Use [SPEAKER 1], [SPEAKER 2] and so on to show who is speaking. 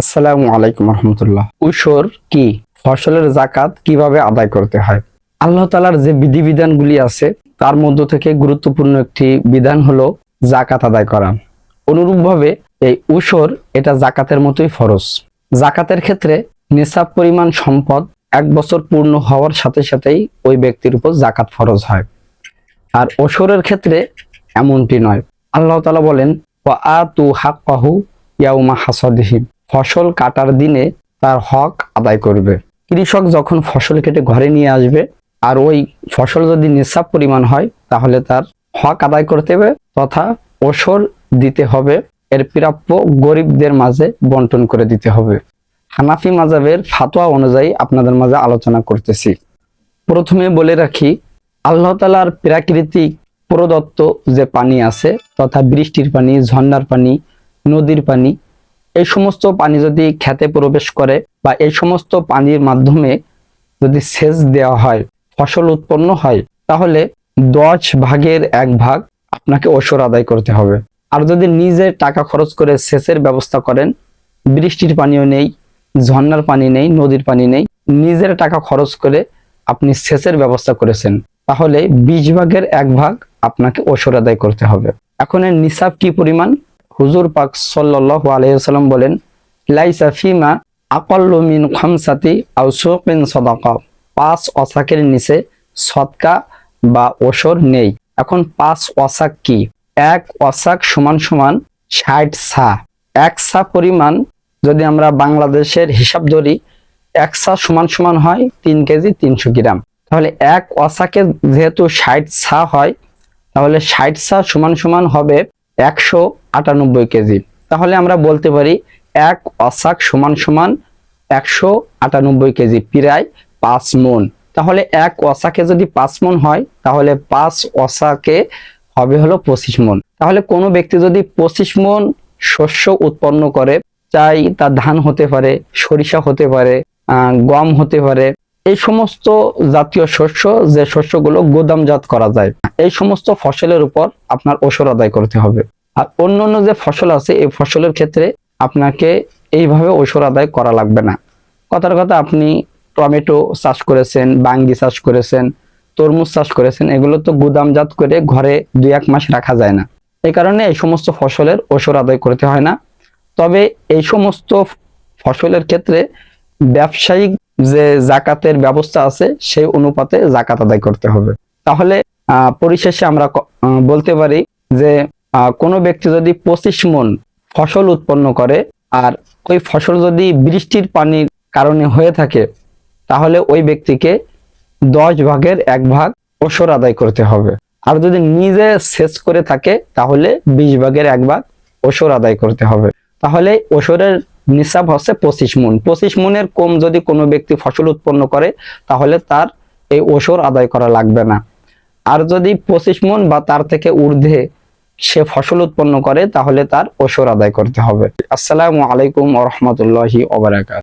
[SPEAKER 1] আসসালামু আলাইকুম রহমতুল্লাহ। উসর কি? ফসলের জাকাত কীভাবে আদায় করতে হয়? আল্লাহ তালার যে বিধিবিধানগুলি আছে, তার মধ্য থেকে গুরুত্বপূর্ণ একটি বিধান হলো জাকাত আদায় করা। অনুরূপভাবে এই উসর এটা জাকাতের মতোই ফরজ। জাকাতের ক্ষেত্রে নিসাব পরিমাণ সম্পদ এক বছর পূর্ণ হওয়ার সাথে সাথেই ওই ব্যক্তির উপর জাকাত ফরজ হয়। আর ওসরের ক্ষেত্রে এমনটি নয়। আল্লাহ তালা বলেন আ তু হাক্কাহু ইয়াউমা হাসাদিহিম ফসল কাটার দিনে তার হক আদায় করবে। কৃষক যখন ফসল কেটে ঘরে নিয়ে আসবে, আর ওই ফসল যদি নিঃসাব পরিমাণ হয়, তাহলে তার হক আদায় করতে হবে তথা ওসর দিতে হবে। এর প্রাপ্য গরিবদের মাঝে বন্টন করে দিতে হবে। হানাফি মাজাবের ফাতোয়া অনুযায়ী আপনাদের মাঝে আলোচনা করতেছি। প্রথমে বলে রাখি, আল্লাহ তালার প্রাকৃতিক প্রদত্ত যে পানি আছে, তথা বৃষ্টির পানি, ঝর্ণার পানি, নদীর পানি এই সমস্ত পানি যদি খেতে প্রবেশ করে বা এই সমস্ত পানির মাধ্যমে যদি সেচ দেওয়া হয়, ফসল উৎপন্ন হয়, তাহলে দশ ভাগের এক ভাগ আপনাকে ওসর আদায় করতে হবে। আর যদি নিজে টাকা খরচ করে সেচের ব্যবস্থা করেন, বৃষ্টির পানিও নেই, ঝর্ণার পানি নেই, নদীর পানি নেই, নিজের টাকা খরচ করে আপনি সেচের ব্যবস্থা করেছেন, তাহলে বিশ ভাগের এক ভাগ আপনাকে ওসর আদায় করতে হবে। এখন এর নিসাব কি পরিমাণ? হুজুর পাক সাল্লাহ আলাইসাল্লাম বলেন, লাইসা ফিমা আকল্লু মিন খামসাতি আও সুকিন সদাকা। পাঁচ অসাকের নিচে সৎকা বা ওসর নেই। এখন পাঁচ অসাক কি? এক অসাক সমান সমান ষাট সা। এক সা পরিমাণ যদি আমরা বাংলাদেশের হিসাব ধরি, এক সা সমান সমান হয় তিন কেজি তিনশো গ্রাম। তাহলে এক অসাকে যেহেতু ষাট সা হয়, তাহলে ষাট সা সমান সমান হবে একশো আটানব্বই কেজি। তাহলে আমরা বলতে পারি এক অসাক সমান সমান একশো আটানব্বই কেজি প্রায় পাঁচ মন। তাহলে এক অসাকে যদি পাঁচ মন হয়, তাহলে পাঁচ অসাকে হবে হলো পঁচিশ মন। তাহলে কোনো ব্যক্তি যদি পঁচিশ মন শস্য উৎপন্ন করে, চাই তা ধান হতে পারে, সরিষা হতে পারে গম হতে পারে এই সমস্ত জাতীয় শস্য, যে শস্যগুলো গোদামজাত করা যায়, এই সমস্ত ফসলের উপর আপনার ওসর আদায় করতে হবে। আর অন্য অন্য যে ফসল আছে, এই ফসলের ক্ষেত্রে আপনাকে এইভাবে ওসর আদায় করা লাগবে না। কথার কথা, আপনি টমেটো চাষ করেছেন, বাঙ্গি চাষ করেছেন, তরমুজ চাষ করেছেন, এগুলো তো গুদামজাত করে ঘরে দুই এক মাস রাখা যায় না। এই কারণে এই সমস্ত ফসলের ওসর আদায় করতে হয় না। তবে এই সমস্ত ফসলের ক্ষেত্রে ব্যবসায়িক যে জাকাতের ব্যবস্থা আছে, সেই অনুপাতে জাকাত আদায় করতে হবে। তাহলে পরিশেষে আমরা বলতে পারি যে কোনো ব্যক্তি যদি পঁচিশ মন ফসল উৎপন্ন করে আর ওই ফসল যদি বৃষ্টির পানির কারণে হয়ে থাকে, তাহলে ওই ব্যক্তিকে দশ ভাগের এক ভাগ ওসর আদায় করতে হবে। আর যদি নিজে সেচ করে থাকে, তাহলে বিশ ভাগের এক ভাগ ওসর আদায় করতে হবে। তাহলে ওসরের নিসাব হচ্ছে পঁচিশ মন। পঁচিশ মনের কম যদি কোনো ব্যক্তি ফসল উৎপন্ন করে, তাহলে তার এই ওসর আদায় করা লাগবে না। আর যদি পঁচিশ মন বা তার থেকে ঊর্ধ্বে সে ফসল উৎপন্ন করে, তাহলে তার ওসর আদায় করতে হবে। আসসালামু আলাইকুম রহমতুল্লাহি ওবরাকাত